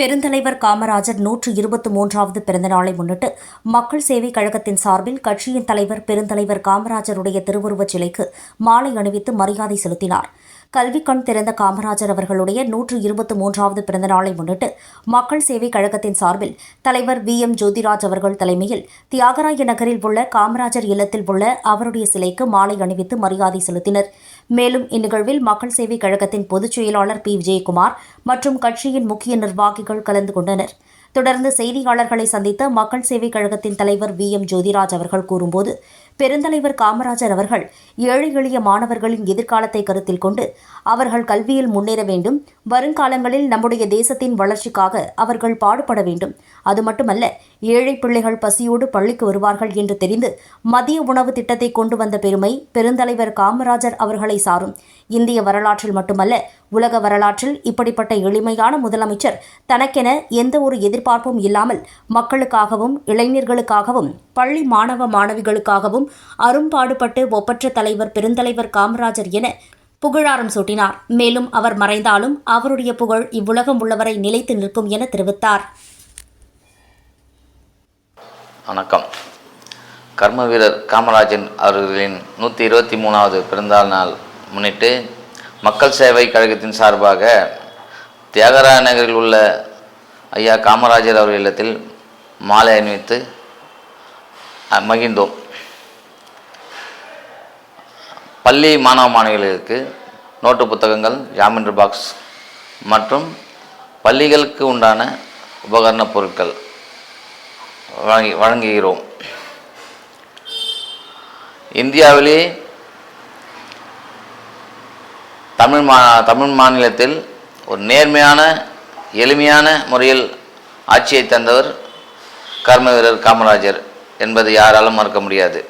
பெருந்தலைவர் காமராஜர் நூற்று இருபத்தி மூன்றாவது பிறந்தநாளை முன்னிட்டு மக்கள் சேவை கழகத்தின் சார்பில் கட்சியின் தலைவர் பெருந்தலைவர் காமராஜருடைய திருவுருவச் சிலைக்கு மாலை அணிவித்து மரியாதை செலுத்தினார். கல்வி கண் திறந்த காமராஜர் அவர்களுடைய நூற்று இருபத்தி மூன்றாவது பிறந்தநாளை முன்னிட்டு மக்கள் சேவை கழகத்தின் சார்பில் தலைவர் வி எம் ஜோதிராஜ் அவர்கள் தலைமையில் தியாகராய நகரில் உள்ள காமராஜர் இல்லத்தில் உள்ள அவருடைய சிலைக்கு மாலை அணிவித்து மரியாதை செலுத்தினர். மேலும் இந்நிகழ்வில் மக்கள் சேவை கழகத்தின் பொதுச் செயலாளர் பி. விஜயகுமார் மற்றும் கட்சியின் முக்கிய நிர்வாகிகள் கலந்து கொண்டனர். தொடர்ந்து செய்தியாளர்களை சந்தித்த மக்கள் சேவை கழகத்தின் தலைவர் வி. எம். ஜோதிராஜ் அவர்கள் கூறும்போது பெருந்தலைவர் காமராஜர் அவர்கள் ஏழை எளிய மாணவர்களின் எதிர்காலத்தை கருத்தில் கொண்டு அவர்கள் கல்வியில் முன்னேற வேண்டும். வருங்காலங்களில் நம்முடைய தேசத்தின் வளர்ச்சிக்காக அவர்கள் பாடுபட வேண்டும். அது மட்டுமல்ல ஏழை பிள்ளைகள் பசியோடு பள்ளிக்கு வருவார்கள் என்று தெரிந்து மதிய உணவு திட்டத்தை கொண்டு வந்த பெருமை பெருந்தலைவர் காமராஜர் அவர்களை சாரும். இந்திய வரலாற்றில் மட்டுமல்ல உலக வரலாற்றில் இப்படிப்பட்ட எளிமையான முதலமைச்சர் தனக்கென எந்த ஒரு எதிர்பார்ப்பும் இல்லாமல் மக்களுக்காகவும் இளைஞர்களுக்காகவும் பள்ளி மாணவ மாணவிகளுக்காகவும் அரும்பாடுபட்டு ஒப்பற்ற தலைவர் பெருந்தலைவர் காமராஜர் என புகழாரம் சூட்டினார். மேலும் அவர் மறைந்தாலும் அவருடைய புகழ் இவ்வுலகம் உள்ளவரை நிலைத்து நிற்கும் என தெரிவித்தார். வணக்கம். கர்ம வீரர் காமராஜன் அவர்களின் நூற்றி இருபத்தி மூணாவது பிறந்தநாள் நாள் முன்னிட்டு மக்கள் சேவை கழகத்தின் சார்பாக தியாகராய நகரில் உள்ள ஐயா காமராஜர் அவர்கள் இல்லத்தில் மாலை அணிவித்து மகிழ்ந்தோம். பள்ளி மாணவ மாணவிகளுக்கு நோட்டு புத்தகங்கள் ஜாமெண்ட்ரி பாக்ஸ் மற்றும் பள்ளிகளுக்கு உண்டான உபகரணப் பொருட்கள் வழங்கி வழங்குகிறோம். இந்தியாவிலே தமிழ் மா தமிழ் மாநிலத்தில் ஒரு நேர்மையான எளிமையான முறையில் ஆட்சியை தந்தவர் கர்ம வீரர் காமராஜர் என்பது யாராலும் மறுக்க முடியாது.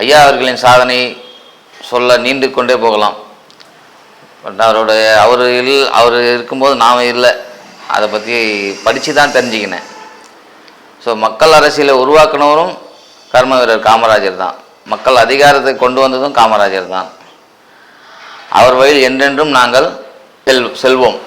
ஐயா அவர்களின் சாதனை சொல்ல நீண்டு கொண்டே போகலாம். பட் அவருடைய அவர் இல் அவர் இருக்கும்போது நாம் இல்லை. அதை பற்றி படித்து தான் தெரிஞ்சுக்கினேன். ஸோ மக்கள் அரசியலை உருவாக்குனவரும் கர்ம வீரர் காமராஜர் தான். மக்கள் அதிகாரத்தை கொண்டு வந்ததும் காமராஜர் தான். அவர் வழியில் என்றென்றும் நாங்கள் செல் செல்வோம்.